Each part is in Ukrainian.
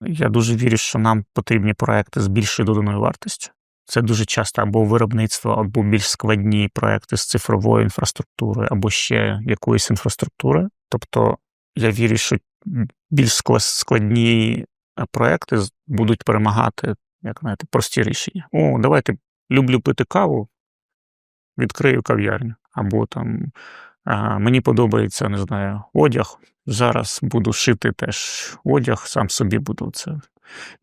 Я дуже вірю, що нам потрібні проекти з більшою доданою вартістю. Це дуже часто або виробництво, або більш складні проекти з цифровою інфраструктурою, або ще якоїсь інфраструктури. Тобто я вірю, що більш складні е, проекти будуть перемагати, як знаєте, прості рішення. О, давайте люблю пити каву, відкрию кав'ярню. Або там мені подобається, не знаю, одяг. Зараз буду шити теж одяг, сам собі буду це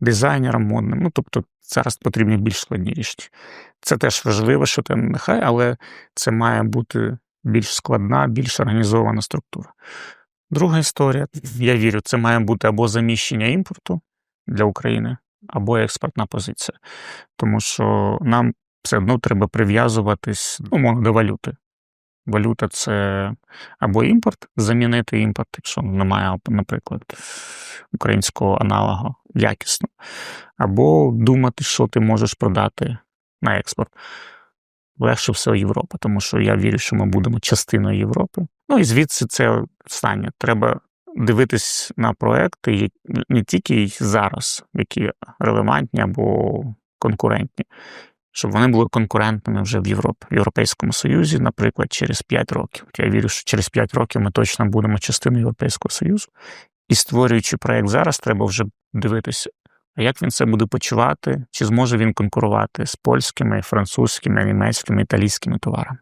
дизайнером модним. Ну, тобто, зараз потрібні більш складні рішення. Це теж важливо, що там нехай, але це має бути більш складна, більш організована структура. Друга історія, я вірю, це має бути або заміщення імпорту для України, або експортна позиція. Тому що нам все одно треба прив'язуватись ну, до валюти. Валюта це або імпорт, замінити імпорт, якщо немає, наприклад, українського аналогу якісно, або думати, що ти можеш продати на експорт. Легше все Європа, тому що я вірю, що ми будемо частиною Європи. Ну і звідси це останнє. Треба дивитись на проекти не тільки зараз, які релевантні або конкурентні, щоб вони були конкурентними вже в Європі, в Європейському Союзі, наприклад, через 5 років. Я вірю, що через 5 років ми точно будемо частиною Європейського Союзу. І створюючи проект зараз, треба вже дивитися, як він це буде почувати, чи зможе він конкурувати з польськими, французькими, німецькими, італійськими товарами.